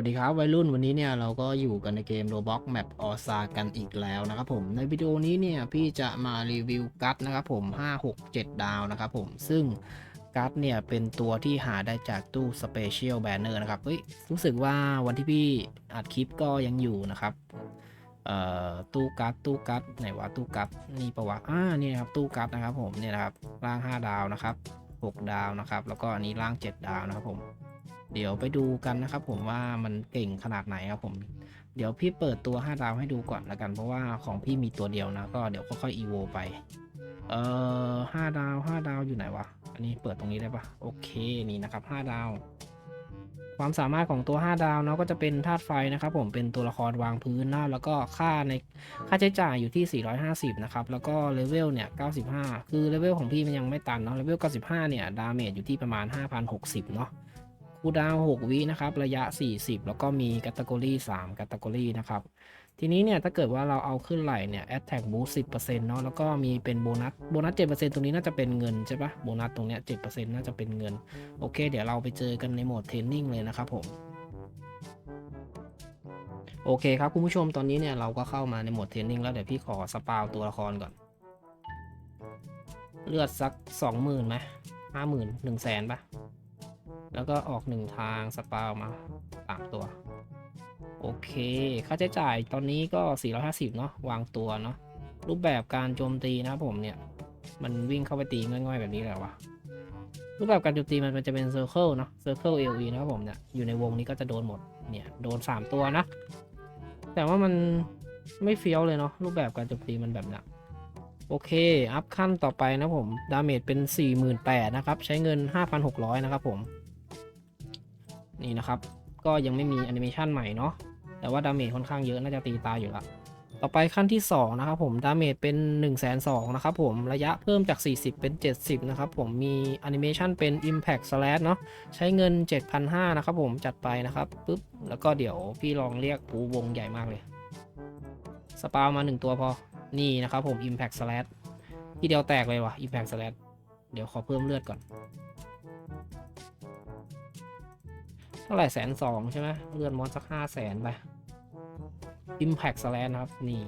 วัสดีครับวัยรุ่นวันนี้เนี่ยเราก็อยู่กันในเกม Roblox Map o s a กันอีกแล้วนะครับผมในวิดีโอนี้เนี่ยพี่จะมารีวิวกัตนะครับผม 5 6 7 ดาวนะครับผมซึ่งกัตเนี่ยเป็นตัวที่หาได้จากตู้ Special Banner นะครับเฮ้ยรู้สึกว่าวันที่พี่อัดคลิปก็ยังอยู่นะครับเอ่อตู้กัตตู้กัตไหนวะตู้กัตนี่ประวัติอ่านี่นะครับตู้กัตนะครับผมเนี่ยนะครับล่าง 5 ดาวนะครับ 6 ดาวนะครับ แล้วก็อันนี้ล่าง 7 ดาวนะครับผม เดี๋ยวไปดูกันนะครับ ผมว่ามันเก่งขนาดไหนครับผมเดี๋ยวพี่เปิดตัว5ดาวให้ดูก่อนละกันเพราะว่าของพี่มีตัวเดียวนะ ก็เดี๋ยวค่อยๆอีโวไปเอ่อ5ดาว5ดาวอยู่ไหนวะอันนี้เปิดตรงนี้ได้ปะโอเคนี่นะครับ5ดาว ความสามารถของตัว 5 ดาวเนาะก็จะเป็นธาตุไฟนะครับ ผมเป็นตัวละครวางพื้นนะแล้วก็ค่าในค่าใช้จ่ายอยู่ที่ 450 นะครับ แล้วก็เลเวลเนี่ย95 คือเลเวลของพี่มันยังไม่ตันเนาะเลเวล95 เนี่ยดาเมจอยู่ที่ประมาณ 5,060 เนาะ คูดาวน์6วินะครับ ระยะ 40 แล้วก็มีกัตต g o รี3กัตต g o รีนะครับ ทีนี้เนี่ยถ้าเกิดว่าเราเอาขึ้นไหลเนี่ย Attack Boost 10%เนาะแล้วก็มีเป็นโบนัสโบนัส 7%ตรงนี้น่าจะเป็นเงินใช่ปะโบนัสตรงเนี้ย 7%น่าจะเป็นเงิน โอเค เดี๋ยวเราไปเจอกันในโหมดเทรนนิ่งเลยนะครับผมโอเคครับ คุณผู้ชมตอนนี้เนี่ยเราก็เข้ามาในโหมดเทรนนิ่งแล้วเดี๋ยวพี่ขอสปาวตัวละครก่อน เลือดสัก 20,000ไหม50,000 100,000ปะ แล้วก็ออกหนึ่งทางสปาวมาสามตัว โอเค ค่าใช้จ่ายตอนนี้ก็ 450 เนาะวางตัวเนาะรูปแบบการโจมตีนะผมเนี่ย มันวิ่งเข้าไปตีง่อยๆแบบนี้แหละวะรูปแบบการโจมตีมันจะเป็นเซอร์เคิลเนาะเซอร์เคิลเอลีนะครับผมเนี่ยอยู่ในวงนี้ก็จะโดนหมดเนี่ยโดน 3 ตัวนะ แต่ว่ามันไม่เฟี้ยวเลยเนาะรูปแบบการโจมตีมันแบบนี้โอเค อัพขั้นต่อไปนะผม ดาเมจเป็น 48,000นะครับ ใช้เงิน 5,600 นะครับผม นี่นะครับ ก็ยังไม่มีแอนิเมชันใหม่เนาะแต่ว่าดาเมจค่อนข้างเยอะน่าจะตีตายอยู่ละต่อไปขั้นที่ 2 นะครับผมดาเมจเป็น 1 2 0 0 0นะครับผมระยะเพิ่มจาก 40 เป็น 70 นะครับผมมีแอนิเมชันเป็น Impact Slash เนาะใช้เงิน 7,500นะครับผมจัดไปนะครับปุ๊บ แล้วก็เดี๋ยวพี่ลองเรียกปูวงใหญ่มากเลย สปาวมา 1 ตัวพอ นี่นะครับผม Impact Slash ทีเดียวแตกเลยวะ Impact Slash เดี๋ยวขอเพิ่มเลือดก่อน ท่าไหร่แสนสองใช่ไหมเลื่อดมอนสักห้าแสนไป Impact Slash นครับ นี่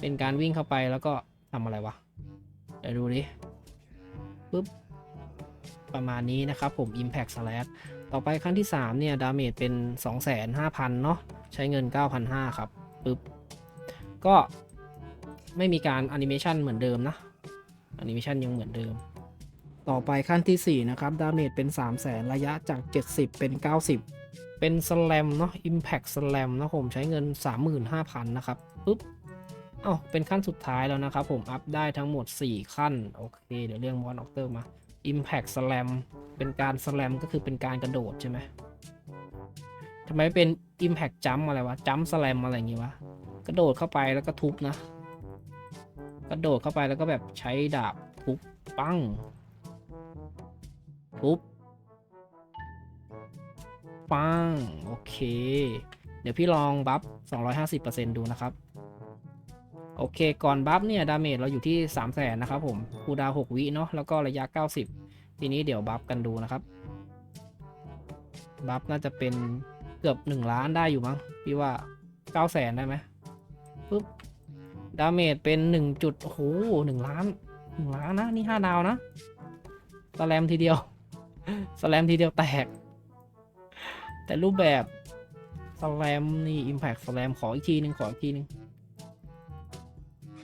เป็นการวิ่งเข้าไปแล้วก็ทำอะไรวะ เดี๋ยวดูดิปุ๊บ ประมาณนี้นะครับผม Impact Slash ต่อไปขั้นที่ 3 เนี่ย ดาเมจเป็น 25,000เนาะใช้เงิน 9,500 ครับปุ๊บ ก็ไม่มีการแอนิเมชันเหมือนเดิมนะแอนิเมชันยังเหมือนเดิม ต่อไปขั้นที่ 4 นะครับ ดาเมจเป็น 3 0 0แสนระยะจาก 70 เป็น 90 เป็นสแลมเนาะ Impact สแลมนะผมใช้เงิน 35,000 นะครับปุ๊บเอ้าเป็นขั้นสุดท้ายแล้วนะครับผม อัพได้ทั้งหมด 4 ขั้น โอเค เดี๋ยวเรียกมอนออกเตอร์มา Impact Slam เป็นการ Slam ก็คือเป็นการกระโดดใช่ไหมทำไมเป็น Impact Jump อะไรวะ Jump Slam อะไรอย่างงี้วะ กระโดดเข้าไปแล้วก็ทุบนะ กระโดดเข้าไปแล้วก็แบบใช้ดาบทุบปั้ง ทุบปัง โอเค เดี๋ยวพี่ลองบัฟ 250%ดูนะครับ โอเค ก่อนบัฟเนี่ย ดาเมจเราอยู่ที่ 3 0 0แสนนะครับผม คูดาว 6 วิเนาะ แล้วก็ระยะ 90 ทีนี้เดี๋ยวบัฟกันดูนะครับ บัฟน่าจะเป็นเกือบ 1 ล้านได้อยู่มั้ง พี่ว่า 9 0 0แสนได้ไหมปุ๊บ ดาเมจเป็น1จุดโอ้โห1ล้าน 1 ล้านนะ นี่ 5 ดาวนะสแลมทีเดียว สแลมทีเดียวแตก แต่รูปแบบสแลมนี่ Impact สแลมขออีกทีหนึ่งขออีกทีหนึ่ง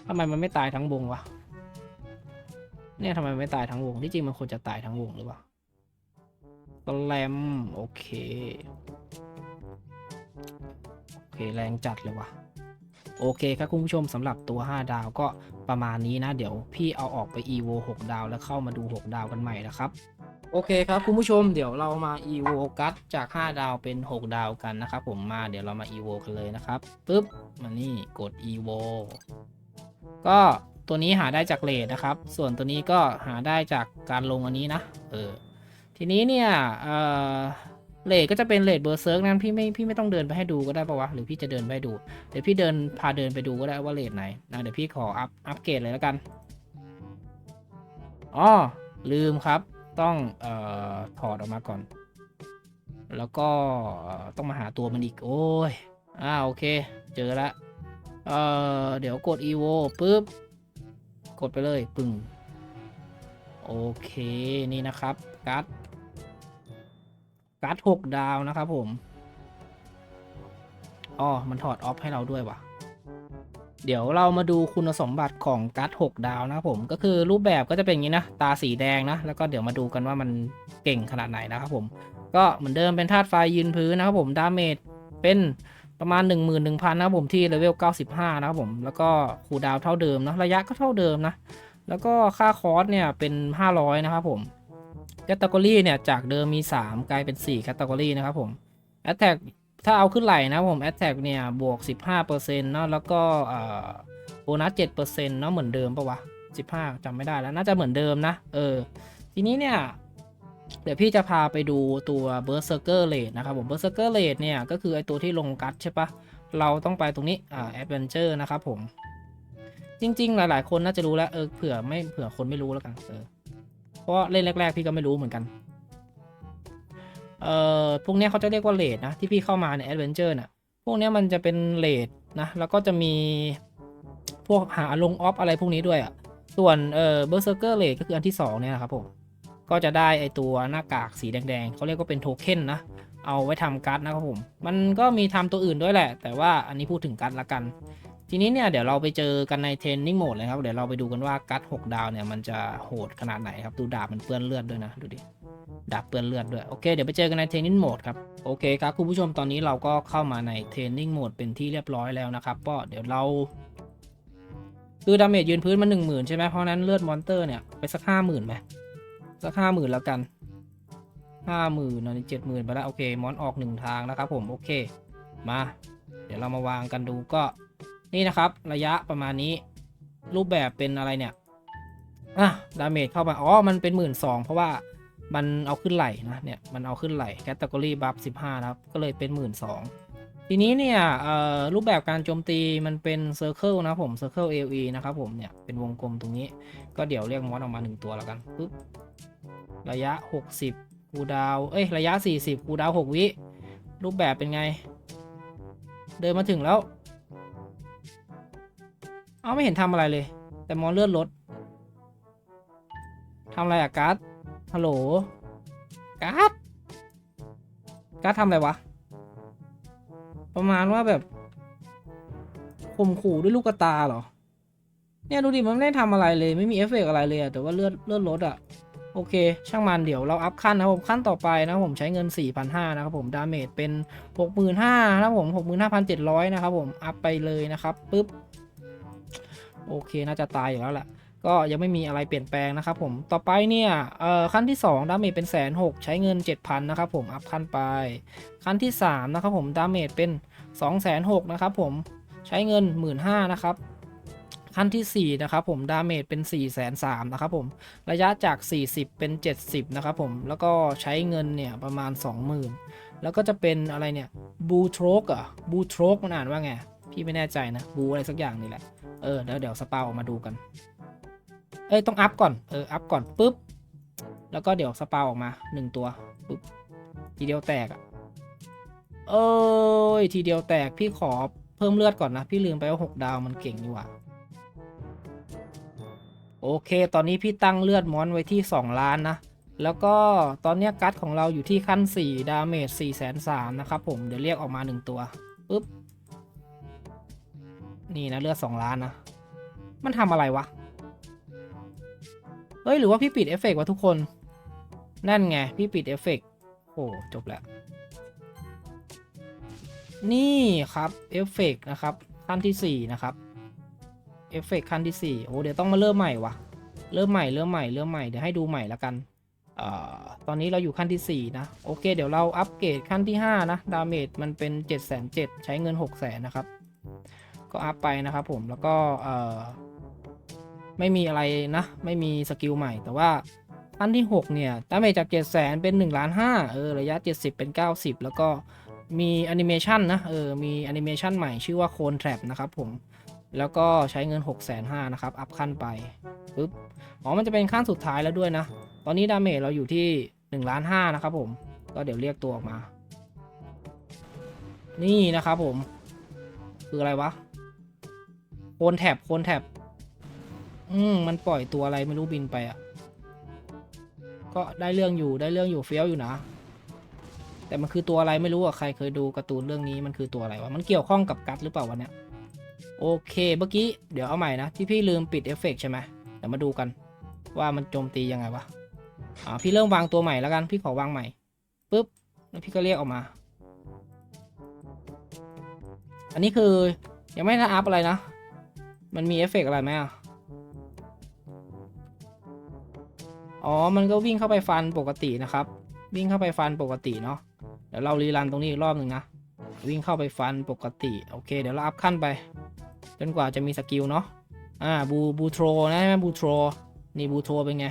ทำไมมันไม่ตายทั้งวงวะ เนี่ยทำไมไม่ตายทั้งวง ที่จริงมันควรจะตายทั้งวงหรือเปล่าสแลมโอเค โอเคแรงจัดเลยวะโอเคครับคุณผู้ชมสำหรับตัว 5 ดาวก็ประมาณนี้นะ เดี๋ยวพี่เอาออกไป EVO 6 ดาวแล้วเข้ามาดู 6 ดาวกันใหม่นะครับ โอเคครับคุณผู้ชมเดี๋ยวเรามา EVO กัดจาก 5 ดาวเป็น 6 ดาวกันนะครับผมมาเดี๋ยวเรามา EVO กันเลยนะครับปุ๊บมานี่กด EVO ก็ตัวนี้หาได้จากเลทนะครับ ส่วนตัวนี้ก็หาได้จากการลงอันนี้นะเออทีนี้เนี่ยเออเลทก็จะเป็นเลทเบอร์เซิร์กนั้นพี่ไม่พี่ไม่ต้องเดินไปให้ดูก็ได้ปะวะหรือพี่จะเดินไปดูเดี๋ยวพี่เดินพาเดินไปดูก็ได้ว่าเลทไหนนะเดี๋ยวพี่ขออัพอัพเกรดเลยแล้วกันอ๋อลืมครับ ต้องเอ่อถอดออกมาก่อน แล้วก็ต้องมาหาตัวมันอีก โอ้ย อ่าโอเค เจอละเอ่อเดี๋ยวกด evo ปุ๊บ กดไปเลยปึ้งโอเค นี่นะครับการ์ดการ์ดหกดาวนะครับผมอ๋อมันถอดออฟให้เราด้วยว่ะ เดี๋ยวเรามาดูคุณสมบัติของการ์ด6ดาวนะครับผมก็คือรูปแบบก็จะเป็นอย่างนี้นะ ตาสีแดงนะ แล้วก็เดี๋ยวมาดูกันว่ามันเก่งขนาดไหนนะครับผม ก็เหมือนเดิมเป็นธาตุไฟยืนพื้นนะครับผมดาเมจเป็นประมาณ 11,000นะครับผมที่เลเวล 95 นะครับผม แล้วก็คูดาวเท่าเดิมนะระยะก็เท่าเดิมนะ แล้วก็ค่าคอร์สเนี่ยเป็น 500 นะครับผมแคตตากรีเนี่ยจากเดิมมี 3 กลายเป็น4แคตตากรีนะครับผมแอตแทก ถ้าเอาขึ้นไหลนะผมแอตแทกเนี่ย บวก 15%เนาะแล้วก็โบนัส7%เนาะเหมือนเดิมปะวะ 15จำไม่ได้แล้วน่าจะเหมือนเดิมนะ เออ ทีนี้เนี่ย เดี๋ยวพี่จะพาไปดูตัว Berserker Rate นะครับผม Berserker Rate เนี่ย ก็คือไอตัวที่ลงกัดใช่ปะเราต้องไปตรงนี้อ่า Adventure นะครับผม จริง ๆ หลาย ๆ คนน่าจะรู้แล้วเออเผื่อไม่เผื่อคนไม่รู้แล้วกันเออเพราะเล่นแรก ๆ พี่ก็ไม่รู้เหมือนกัน เอ่อพวกนี้เขาจะเรียกว่าเลดนะที่พี่เข้ามาใน Adventure น่ะพวกนี้มันจะเป็นเลดนะแล้วก็จะมีพวกหาลงออฟอะไรพวกนี้ด้วยอะส่วนเอ่อ Berserker Rate ก็คืออันที่สองเนี่ยนะครับผมก็จะได้ไอตัวหน้ากากสีแดงๆเขาเรียกว่าเป็นโทเค็นนะเอาไว้ทำการ์ดนะครับผมมันก็มีทำตัวอื่นด้วยแหละ แต่ว่าอันนี้พูดถึงการ์ดละกัน ทีนี้เนี่ยเดี๋ยวเราไปเจอกันในเทรนนิ่งโหมดเลยครับเดี๋ยวเราไปดูกันว่าการ์ด6ดาวเนี่ยมันจะโหดขนาดไหนครับดูดาบมันเปื้อนเลือดด้วยนะดูดิ ดาบเปื้อนเลือดด้วย โอเค เดี๋ยวไปเจอกันในเทรนนิ่งโหมดครับ โอเคครับ คุณผู้ชมตอนนี้เราก็เข้ามาในเทรนนิ่งโหมดเป็นที่เรียบร้อยแล้วนะครับ ก็เดี๋ยวเรา คือดาเมจยืนพื้นมา 1 0,000 ใช่ไหมเพราะนั้นเลือดมอนเตอร์เนี่ย ไปสักห้าหมื่นไหมสักห้าหมื่นแล้วกันห้าหมื่นอันนี้เจ็ดหมื่นไปแล้วโอเค มอนออกหนึ่งทางนะครับผมโอเคมา เดี๋ยวเรามาวางกันดูก็นี่นะครับ ระยะประมาณนี้ รูปแบบเป็นอะไรเนี่ยอะดาเมจเข้าไปอ๋อมันเป็นหมื่นสองเพราะว่า มันเอาขึ้นไหลนะเนี่ยมันเอาขึ้นไหลแคตตากรีบัฟสิบห้านะครับ ก็เลยเป็นหมื่นสองทีนี้เนี่ยรูปแบบการโจมตีมันเป็นเซอร์เคิลนะผมเซอร์เคิล AOE นะครับผมเนี่ยเป็นวงกลมตรงนี้ ก็เดี๋ยวเรียกมอสออกมาหนึ่งตัวแล้วกันปึ๊บระยะ 60คูดาวเอ้ยระยะ 40คูดาว 6 วิ รูปแบบเป็นไง เดินมาถึงแล้ว เอาไม่เห็นทำอะไรเลย แต่มอนเลือดลดทำอะไรอะการ์ด ฮัลโหลการ์ดการ์ดทำอะไรวะ ประมาณว่าแบบข่มขู่ด้วยลูกตาเหรอ เนี่ยดูดิมันไม่ได้ทำอะไรเลย ไม่มีเอฟเฟกต์อะไรเลยอะแต่ว่าเลือดเลือดลดอะโอเค ช่างมันเดี๋ยวเราอัพขั้นนะผมขั้นต่อไปนะผมใช้เงิน 4,500นะครับผมดาเมจเป็น 65,000นะครับผม 65,700 นะครับผม อัพไปเลยนะครับปุ๊บ โอเค น่าจะตายอยู่แล้วแหละ ก็ยังไม่มีอะไรเปลี่ยนแปลงนะครับผมต่อไปเนี่ยขั้นที่2ดาเมจเป็นแสนหใช้เงิน 7,000นะครับผมอัพขั้นไป ขั้นที่3นะครับผมดาเมจเป็น2 6 0 0 0นะครับผมใช้เงิน 15,000นะครับขั้นที่4นะครับผมดาเมจเป็น 4 3 0 0 0นะครับผมระยะจาก 40 เป็น 70นะครับผมแล้วก็ใช้เงินเนี่ยประมาณ 20,000 แล้วก็จะเป็นอะไรเนี่ยบูโทรกอะบูโทรกมันอ่านว่าไง พี่ไม่แน่ใจนะบูอะไรสักอย่างนี่แหละ เออเดี๋ยวเดี๋ยวสปาออกมาดูกัน อ้ยต้องอัพก่อนเอออัพก่อนปุ๊บแล้วก็เดี๋ยวสปาออกมา1ตัวปุ๊บทีเดียวแตกอะเอ้ยทีเดียวแตกพี่ขอเพิ่มเลือดก่อนนะ พี่ลืมไปว่า6ดาวมันเก่งนี่หว่าโอเค ตอนนี้พี่ตั้งเลือดมอนไว้ที่ 2 ล้านนะ แล้วก็ตอนนี้กัดของเราอยู่ที่ขั้น 4 ดาเมจ4 3 0 0นะครับผม เดี๋ยวเรียกออกมา 1 ตัวปึ๊บ นี่นะเลือด 2 ล้านนะ มันทำอะไรวะ เฮ้ยหรือว่าพี่ปิดเอฟเฟกต์วะทุกคน นั่นไง พี่ปิดเอฟเฟกต์โอ้จบแล้ว นี่ครับเอฟเฟกต์นะครับขั้นที่ 4 นะครับเอฟเฟกต์ขั้นที่ 4 โอ้เดี๋ยวต้องมาเริ่มใหม่วะเริ่มใหม่เริ่มใหม่เริ่มใหม่เดี๋ยวให้ดูใหม่ล้วกันเอ่อตอนนี้เราอยู่ขั้นที่ 4 นะ โอเค เดี๋ยวเราอัปเกรดขั้นที่ 5 นะ ดาเมจมันเป็น 7 7 0 0 0ใช้เงิน 6 0 0 0 0นะครับ ก็อัพไปนะครับผมแล้วก็เอ่อ ไม่มีอะไรนะ ไม่มีสกิลใหม่แต่ว่าขั้นที่ 6 เนี่ยดาเมจจาก 7 0 0 0 0 เป็น1ล้าน5เออ ระยะ 70 เป็น 90 แล้วก็มีแอนิเมชันนะ เออ มีแอนิเมชันใหม่ชื่อว่าโคนแทรปนะครับผม แล้วก็ใช้เงิน 6 5 0 0 0นะครับ อัพขั้นไปปึ๊บ อ๋อ มันจะเป็นขั้นสุดท้ายแล้วด้วยนะ ตอนนี้ดาเมจเราอยู่ที่1ล้าน5นะครับผม ก็เดี๋ยวเรียกตัวออกมา นี่นะครับผม คืออะไรวะ โคนแท็บโคนแท็บ อืมมันปล่อยตัวอะไรไม่รู้บินไปอะ ก็ได้เรื่องอยู่ได้เรื่องอยู่เฟี้ยวอยู่นะ แต่มันคือตัวอะไรไม่รู้อะใครเคยดูการ์ตูนเรื่องนี้มันคือตัวอะไรวะ มันเกี่ยวข้องกับกัดหรือเปล่าวะเนี่ยโอเคเมื่อกี้เดี๋ยวเอาใหม่นะ ที่พี่ลืมปิดเอฟเฟกต์ใช่ไหมเดี๋ยวมาดูกัน ว่ามันโจมตียังไงวะ อ่าพี่เริ่มวางตัวใหม่แล้วกัน พี่ขอวางใหม่ปุ๊บแล้วพี่ก็เรียกออกมา อันนี้คือยังไม่ได้อัพอะไรนะ มันมีเอฟเฟกต์อะไรไหมอะ อ๋อ มันก็วิ่งเข้าไปฟันปกตินะครับ วิ่งเข้าไปฟันปกติเนาะ เดี๋ยวเรารีรันตรงนี้อีกรอบหนึ่งนะ วิ่งเข้าไปฟันปกติ โอเค เดี๋ยวเราอัพขั้นไป จนกว่าจะมีสกิลเนาะ อ่า บูบูโทรนะใช่ไหมบูโทร นี่บูโทรเป็นไง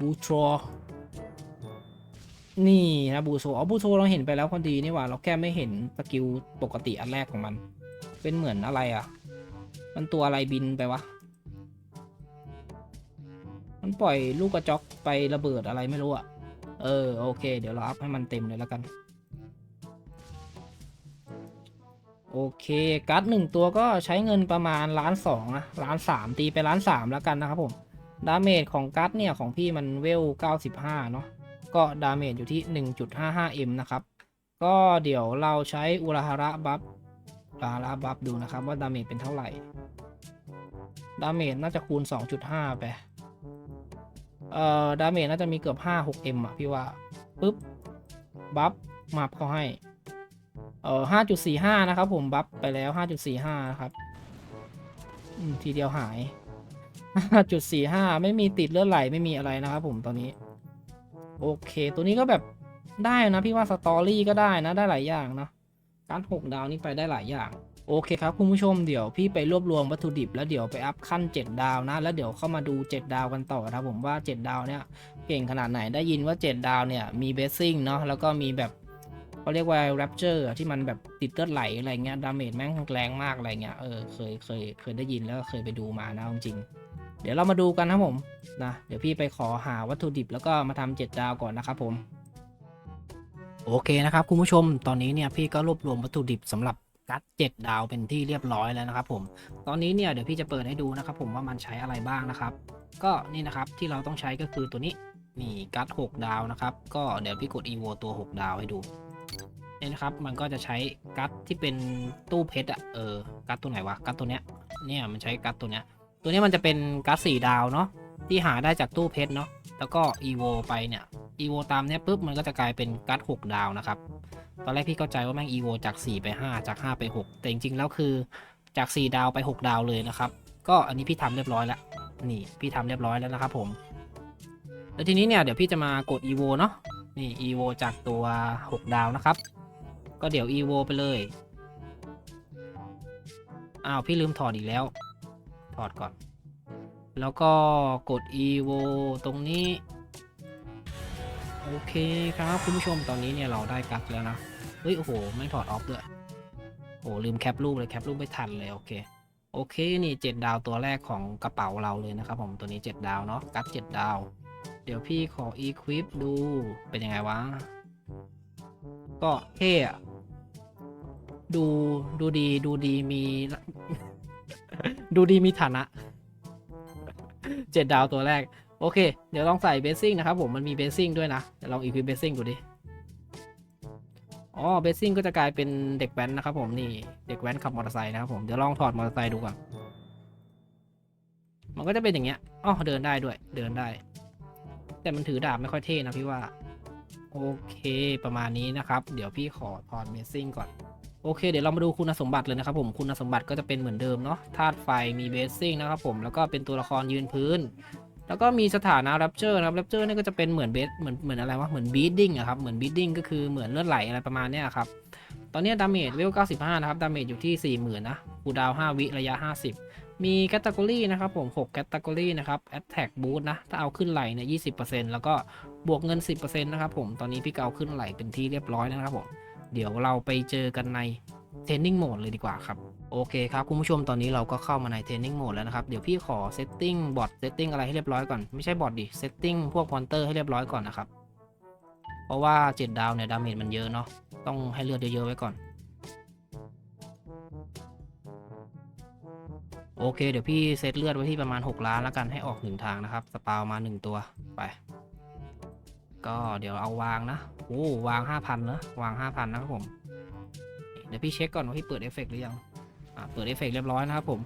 บูโทร นี่นะบูโทร อ๋อ บูโทรเราเห็นไปแล้วพอดีนี่หว่า เราแค่ไม่เห็นสกิลปกติอันแรกของมัน เป็นเหมือนอะไรอะ มันตัวอะไรบินไปวะ มันปล่อยลูกกระจอกไประเบิดอะไรไม่รู้อะเออโอเค เดี๋ยวเราอัพให้มันเต็มเลยแล้วกัน โอเคการ์ดหนึ่งตัวก็ใช้เงินประมาณล้านสองนะล้านสามตีไปล้านสามแล้วกันนะครับผมดาเมจของการ์ดเนี่ยของพี่มันเวล 95 เนาะก็ดาเมจอยู่ที่ 1.55m นะครับ ก็เดี๋ยวเราใช้อุราฮาระบัฟอุราฮาระบัฟดูนะครับว่าดาเมจเป็นเท่าไหร่ ดาเมจน่าจะคูณ 2.5 ไป เอ่อดาเมจน่าจะมีเกือบ 5-6m อะพี่ว่าปึ๊บบัฟมาบเขาให้เอ่อ5.45 นะครับผมบัฟไปแล้ว 5.45 นะครับอืมทีเดียวหาย 5.45 ไม่มีติดเลือดไหลไม่มีอะไรนะครับผมตอนนี้ โอเค ตัวนี้ก็แบบได้นะพี่ว่าสตอรี่ก็ได้นะได้หลายอย่างนะการหกดาวนี่ไปได้หลายอย่าง โอเคครับคุณผู้ชมเดี๋ยวพี่ไปรวบรวมวัตถุดิบ แล้วเดี๋ยวไปอัพขั้น 7 ดาวนะ แล้วเดี๋ยวเข้ามาดู 7 ดาวกันต่อครับผมว่า 7 ดาวเนี่ยเก่งขนาดไหนได้ยินว่า 7 ดาวเนี่ยมีเบสซิ่งเนาะแล้วก็มีแบบเขาเรียกว่าแรปเจอร์ที่มันแบบติดเลือดไหลอะไรเงี้ยดาเมจแม่งแรงมากอะไรเงี้ยเออเคยเคยเคยได้ยินแล้วเคยไปดูมานะจริงเดี๋ยวเรามาดูกันนะผมนะเดี๋ยวพี่ไปขอหาวัตถุดิบแล้วก็มาทำเจ็ดดาวก่อนนะครับผม โอเคนะครับคุณผู้ชมตอนนี้เนี่ยพี่ก็รวบรวมวัตถุดิบสำหรับ กัดเจ็ดดาวเป็นที่เรียบร้อยแล้วนะครับผม ตอนนี้เนี่ยเดี๋ยวพี่จะเปิดให้ดูนะครับผมว่ามันใช้อะไรบ้างนะครับ ก็นี่นะครับที่เราต้องใช้ก็คือตัวนี้นี่กัด6ดาวนะครับ ก็เดี๋ยวพี่กด evo ตัว 6 ดาวให้ดูนี่นะครับ มันก็จะใช้กัดที่เป็นตู้เพชรอะเออ กัดตัวไหนวะ กัดตัวเนี้ย เนี่ยมันใช้กัดตัวเนี้ย ตัวนี้มันจะเป็นกัด4ดาวเนาะ ที่หาได้จากตู้เพชรเนาะ แล้วก็ evo ไปเนี่ย evo ตามเนี้ยปุ๊บ มันก็จะกลายเป็นกัด6ดาวนะครับ ตอนแรกพี่เข้าใจว่าแม่ง evo จาก 4 ไป 5 จาก 5 ไป 6 แต่จริงๆแล้วคือจาก 4 ดาวไป 6 ดาวเลยนะครับ ก็อันนี้พี่ทำเรียบร้อยแล้วนี่พี่ทำเรียบร้อยแล้วนะครับผม แล้วทีนี้เนี่ยเดี๋ยวพี่จะมากด evo เนาะนี่ evo จากตัว 6 ดาวนะครับ ก็เดี๋ยว evo ไปเลยอ้าวพี่ลืมถอดอีกแล้ว ถอดก่อน แล้วก็กด evo ตรงนี้ โอเคครับคุณผู้ชมตอนนี้เนี่ยเราได้กัดแล้วนะ เฮ้ย โอ้โห ไม่ถอดออฟด้วยโอ้ลืมแคปรูปเลยแคปรูปไม่ทันเลยโอเค โอเค นี่เจ็ดดาวตัวแรกของกระเป๋าเราเลยนะครับผมตัวนี้เจ็ดดาวเนาะกัดเจ็ดดาว เดี๋ยวพี่ขอ equip ดูเป็นยังไงวะ ก็เท่อะดูดูดีดูดีมี ดูดีมีฐานะเจ็ดดาวตัวแรก โอเค เดี๋ยวลองใส่เบสซิ่งนะครับผมมันมีเบสซิ่งด้วยนะเดี๋ยวลองอีควิปเบสซิ่งดูดิ อ๋อเบสซิ่งก็จะกลายเป็นเด็กแว้นนะครับผมนี่เด็กแว้นขับมอเตอร์ไซค์นะครับผมเดี๋ยวลองถอดมอเตอร์ไซค์ดูก่อนมันก็จะเป็นอย่างเงี้ยอ๋อเดินได้ด้วยเดินได้ แต่มันถือดาบไม่ค่อยเท่นะพี่ว่าโอเคประมาณนี้นะครับ เดี๋ยวพี่ขอถอดเบสซิ่งก่อนโอเค เดี๋ยวเรามาดูคุณสมบัติเลยนะครับผมคุณสมบัติก็จะเป็นเหมือนเดิมเนาะธาตุไฟมีเบสซิ่งนะครับผมแล้วก็เป็นตัวละครยืนพื้น แล้วก็มีสถานะ Rapture นะครับ Rapture นี่ก็จะเป็นเหมือนเบสเหมือนเหมือนอะไรวะเหมือน Beating อะครับเหมือน Beating ก็คือเหมือนเลือดไหลอะไรประมาณเนี้ยครับตอนนี้ดาเมจเวล 95 นะครับ ดาเมจอยู่ที่ 40,000 นะคูดาว 5 วิ ระยะ 50 มีแคตตากรีนะครับผม 6 แคตตากรีนะครับ Attack Boost นะ ถ้าเอาขึ้นไหลเนี่ย 20%แล้วก็บวกเงิน 10%นะครับผม ตอนนี้พี่ก็เอาขึ้นไหลเป็นที่เรียบร้อยแล้วนะครับผม เดี๋ยวเราไปเจอกันใน Training Mode เลยดีกว่าครับ โอเคครับคุณผู้ชมตอนนี้เราก็เข้ามาใน Training Mode แล้วนะครับ เดี๋ยวพี่ขอ Setting บอท Setting อะไรให้เรียบร้อยก่อน ไม่ใช่บอทดิ Setting พวก Pointer ให้เรียบร้อยก่อนนะครับ เพราะว่า 7 ดาวเนี่ยดาเมจมันเยอะเนาะต้องให้เลือดเยอะๆไว้ก่อน โอเค เดี๋ยวพี่เซตเลือดไว้ที่ประมาณ 6 ล้านแล้วกันให้ออกหนึ่งทางนะครับ สปาวมา 1 ตัวไป ก็เดี๋ยวเอาวางนะโอ้วาง 5,000เนะวาง 5,000 นะครับผม เดี๋ยวพี่เช็คก่อนว่าพี่เปิดเอฟเฟกต์หรือยัง เปิดเอฟเฟกต์เรียบร้อยนะครับผม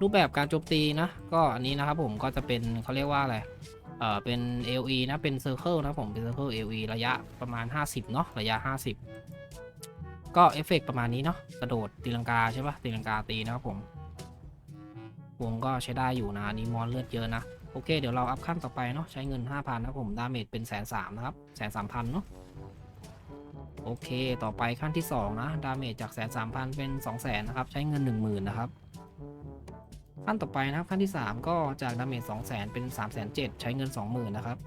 รูปแบบการโจมตีนะก็อันนี้นะครับผมก็จะเป็นเขาเรียกว่าอะไรเอ่อเป็น LE นะเป็น Circle นะครับผมเป็น Circle LE ระยะประมาณ 50เนาะระยะ 50 ก็เอฟเฟกต์ประมาณนี้เนาะกระโดดตีลังกาใช่ปะตีลังกาตีนะครับผมวงก็ใช้ได้อยู่นะนี้มอนเลือดเยอะนะ โอเค เดี๋ยวเราอัพขั้นต่อไปเนาะใช้เงิน 5,000นะผมดาเมจเป็นแสนสามนะครับแสนสามพันเนาะ โอเค ต่อไปขั้นที่ 2 นะ ดาเมจจากแสนสามพันเป็น 2 0 0แสนนะครับ ใช้เงิน 10,000นะครับ ขั้นต่อไปนะครับ ขั้นที่ 3 ก็จากดาเมจ2 0 0 0 0เป็น 3 7 0 0 0ใช้เงิน 20,000นะครับ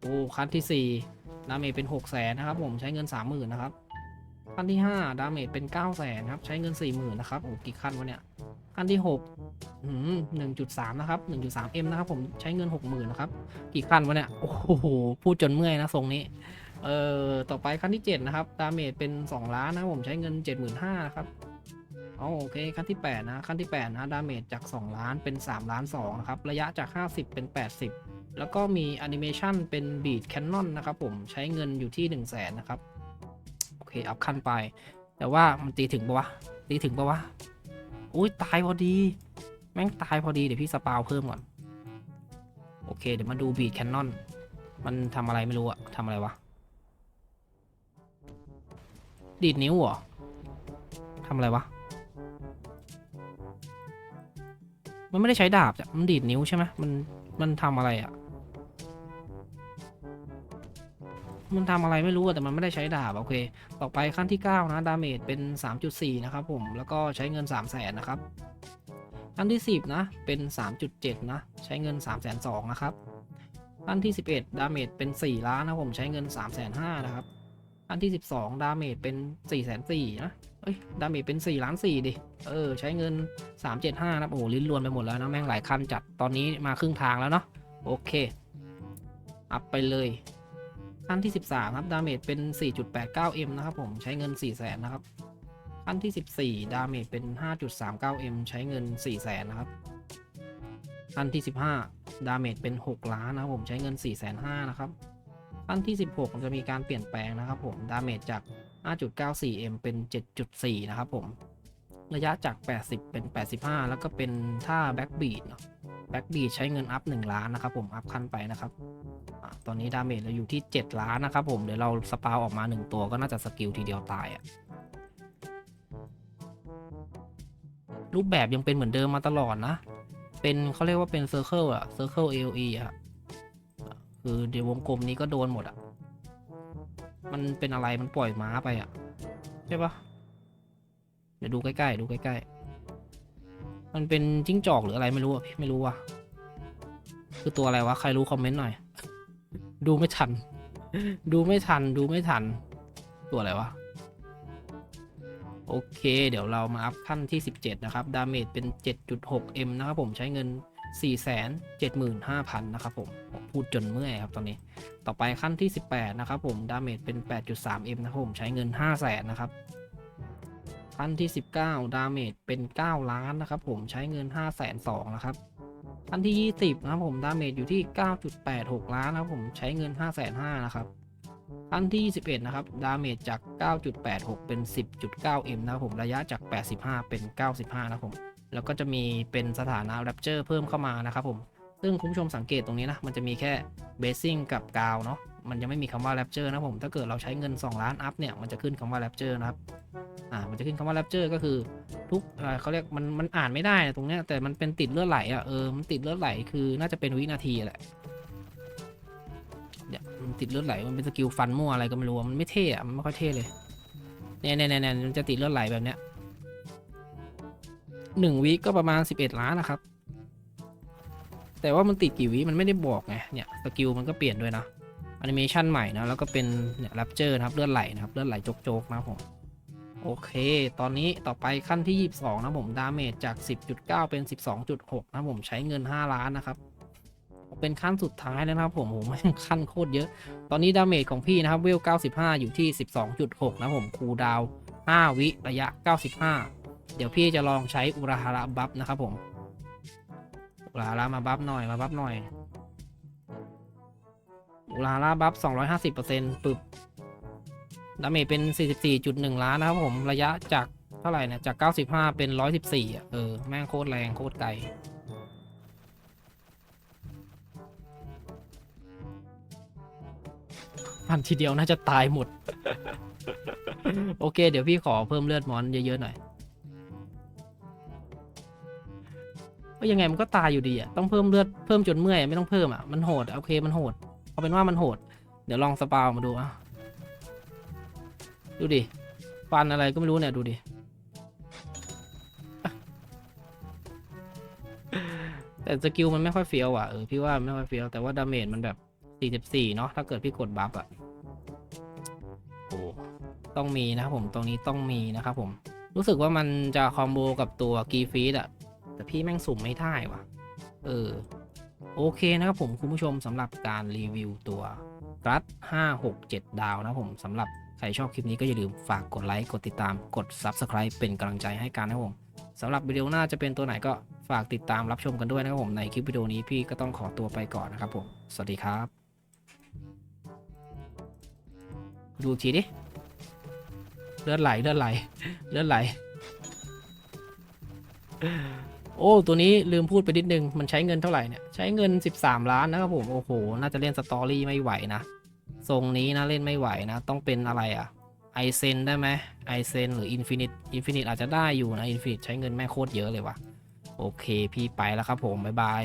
โอ้ ขั้นที่ 4 ดาเมจเป็น 6 0 0 0 0นะครับ ผม ใช้เงิน 30,000นะครับ ขั้นที่ 5 ดาเมจเป็น 9 0 0 0 0ครับ ใช้เงิน 40,000นะครับ โอ้ กี่ขั้นวะเนี่ย ขั้นที่6อืม1.3นะครับ 1.3M นะครับ ผม ใช้เงิน 60,000นะครับ กี่ขั้นวะเนี่ย โอ้โห พูดจนเมื่อยนะทรงนี้ เอ่อต่อไปขั้นที่ 7 นะครับ ดาเมจเป็น 2 ล้านนะผมใช้เงิน 75,000นะครับอ๋อโอเคขั้นที่ 8 นะ ขั้นที่ 8 นะ ดาเมจจาก 2 ล้านเป็น 3 ล้าน2นะครับ ระยะจาก 50 เป็น 80 แล้วก็มีแอนิเมชันเป็นบีดแคนนอนนะครับผมใช้เงินอยู่ที่ 1 0 0 0 0แสนนะครับ โอเค อัพขั้นไป แต่ว่ามันตีถึงปะวะ ตีถึงปะวะ อุ้ยตายพอดี แม่งตายพอดี เดี๋ยวพี่สปาวเพิ่มก่อน โอเค เดี๋ยวมาดูบีดแคนนอน มันทำอะไรไม่รู้อะทำอะไรวะ ดีดนิ้วเหรอทำอะไรวะ มันไม่ได้ใช้ดาบจ้ะมันดีดนิ้วใช่ไหมมัน มันทำอะไรอะ่ะ มันทำอะไรไม่รู้แต่มันไม่ได้ใช้ดาบโอเค ต่อไปขั้นที่ 9 นะ ดาเมจเป็น 3.4 นะครับผม แล้วก็ใช้เงิน 3 0 0แสนนะครับ ขั้นที่ 10 นะ เป็น 3.7 นะ ใช้เงิน 3 2 0 0 0นะครับขั้นที่ 11 ดาเมจเป็น 4 ล้านนะผมใช้เงิน 3 5 0 0 0นะครับ ขั้นที่ 12 ดาเมจเป็น4 4 0 0 0นสี่นะ เอ้ย ดาเมจเป็น4ล้าน4ดิ เออ ใช้เงิน 375 นะ โอ้ลิ้นรวนไปหมดแล้วนะ แม่งหลายคันจัด ตอนนี้มาครึ่งทางแล้วเนาะ โอเค อัพไปเลยขั้นที่ 13 ครับ ดาเมจเป็น 4.89M นะครับผม ใช้เงิน 4 0 0 0 0นนะครับ ขั้นที่ 14 ดาเมจเป็น 5.39M ใช้เงิน 4 0 0 0 0นะครับ ขั้นที่ 15 ดาเมจเป็น 6 ล้านนะครับผม ใช้เงิน 4 5 0 0 0นะครับ ขั้นที่ 16 จะมีการเปลี่ยนแปลงนะครับผม ดาเมจจาก 5.94M เป็น 7.4 นะครับผม ระยะจาก 80 เป็น 85 แล้วก็เป็นท่าแบ็กบีดเนาะแบ็กบีดใช้เงินอัพ 1 ล้านนะครับผม อัพขั้นไปนะครับอตอนนี้ดาเมจเราอยู่ที่ 7 ล้านนะครับผม เดี๋ยวเราสปาวออกมา 1 ตัวก็น่าจะสกิลทีเดียวตายอะรูปแบบยังเป็นเหมือนเดิมมาตลอดนะ เป็นเขาเรียกว่าเป็นเซอร์เคิลอะเซอร์เคิล AOE อะ คือเดี๋ยววงกลมนี้ก็โดนหมดอะ มันเป็นอะไรมันปล่อยม้าไปอะ ใช่ปะเดี๋ยวดูใกล้ๆดูใกล้ๆ มันเป็นจิ้งจอกหรืออะไรไม่รู้อะพี่ไม่รู้ว่ะ คือตัวอะไรวะใครรู้คอมเมนต์หน่อย ดูไม่ทัน ดูไม่ทันดูไม่ทัน ตัวอะไรวะโอเค เดี๋ยวเรามาอัพขั้นที่ 17 นะครับ ดาเมจเป็น 7.6M นะครับผมใช้เงิน 475,000 นะครับผมผมพูดจนเมื่อยครับตอนนี้ ต่อไปขั้นที่ 18 นะครับผม ดาเมจเป็น 8.3M นะครับผม ใช้เงิน 500,000นะครับ ขั้นที่ 19 ดาเมจเป็น 9 ล้านนะครับผม ใช้เงิน5 2 0 0 0นะครับ ขั้นที่ 20 นะครับผม ดาเมจอยู่ที่ 9.86 ล้านนะครับผม ใช้เงิน 5 5 0 0 0นะครับ ขั้นที่ 21 นะครับ ดาเมจจาก 9.86 เป็น 10.9M นะครับผม ระยะจาก 85 เป็น 95 นะครับผม แล้วก็จะมีเป็นสถานะแรปเจอร์เพิ่มเข้ามานะครับผมซึ่งคุณผู้ชมสังเกตตรงนี้นะ มันจะมีแค่เบสซิ่งกับกาวเนาะมันจะไม่มีคำว่าแรปเจอร์นะผม ถ้าเกิดเราใช้เงิน 2 ล้านอัพเนี่ย มันจะขึ้นคำว่าแรปเจอร์นะครับ อ่า มันจะขึ้นคำว่าแรปเจอร์ก็คือทุกเอ่อเขาเรียกมันมันอ่านไม่ได้ตรงเนี้ย แต่มันเป็นติดเลือดไหลอะ เออ มันติดเลือดไหลคือน่าจะเป็นวินาทีแหละเนี่ยมันติดเลือดไหล มันเป็นสกิลฟันมั่วอะไรก็ไม่รู้ มันไม่เท่อะมันไม่ค่อยเท่เลย เนี่ยเนี่ยเนี่ยมันจะติดเลือดไหลแบบเนี้ย หนึ่งวิก็ประมาณ11ล้านนะครับ แต่ว่ามันติดกี่วิมันไม่ได้บอกไง เนี่ยสกิลมันก็เปลี่ยนด้วยนะแอนิเมชันใหม่นะ แล้วก็เป็นเนี่ยแรปเจอร์นะครับเลือดไหลนะครับเลือดไหลโจกๆนะผมโอเค ตอนนี้ต่อไปขั้นที่ 22 นะผมดาเมจจาก 10.9 เป็น 12.6 นะผมใช้เงิน 5 ล้านนะครับ เป็นขั้นสุดท้ายแล้วนะครับผมโหมันขั้นโคตรเยอะ ตอนนี้ดาเมจของพี่นะครับเวล 95 อยู่ที่ 12.6 นะผมคูดาว 5 วิระยะ 95 เดี๋ยวพี่จะลองใช้อุราฮาระบัฟนะครับผม อุราฮาระมาบัฟหน่อยมาบัฟหน่อย อุราฮาระบัฟ250%ปึบดาเมจเป็น 44.1 ล้านนะครับผม ระยะจากเท่าไหร่เนี่ยจาก 95 เป็น 114อะเออ แม่งโคตรแรงโคตรไกลพันทีเดียวน่าจะตายหมด โอเค เดี๋ยวพี่ขอเพิ่มเลือดมอนเยอะๆหน่อย ก็ยังไงมันก็ตายอยู่ดีอะต้องเพิ่มเลือดเพิ่มจนเมื่อยไม่ต้องเพิ่มอะมันโหดอะโอเคมันโหดเอาเป็นว่ามันโหด เดี๋ยวลองสปาวมาดูอะดูดิฟันอะไรก็ไม่รู้เนี่ยดูดิแต่สกิลมันไม่ค่อยเฟี้ยวอะเออพี่ว่ามันไม่ค่อยเฟี้ยวแต่ว่าดาเมจมันแบบ44เนาะถ้าเกิดพี่กดบัฟอะโอ้ต้องมีนะครับผมตรงนี้ต้องมีนะครับผมรู้สึกว่ามันจะคอมโบกับตัวกีฟีดอะ แต่พี่แม่งสุ่มไม่ได้ว่ะ เออ โอเคนะครับผมคุณผู้ชมสำหรับการรีวิวตัวกรัด5 6 7 ดาวนะครับผมสำหรับใครชอบคลิปนี้ก็อย่าลืมฝากกดไลค์กดติดตามกด Subscribe เป็นกำลังใจให้กันนะครับผมสำหรับวิดีโอหน้าจะเป็นตัวไหนก็ฝากติดตามรับชมกันด้วยนะครับผมในคลิปวิดีโอนี้พี่ก็ต้องขอตัวไปก่อนนะครับผม สวัสดีครับ ดูอีกทีดิ เลือดไหลเลือดไหลเลือดไหล โอ้ตัวนี้ลืมพูดไปนิดนึง มันใช้เงินเท่าไหร่เนี่ย ใช้เงิน 13 ล้านนะครับผม โอ้โห น่าจะเล่นสตอรี่ไม่ไหวนะ ทรงนี้นะเล่นไม่ไหวนะ ต้องเป็นอะไรอะไอเซนได้ไหมไอเซนหรืออินฟินิตอินฟินิตอาจจะได้อยู่นะอินฟินิตใช้เงินแม่โคตรเยอะเลยว่ะ โอเค พี่ไปแล้วครับผม บ๊ายบาย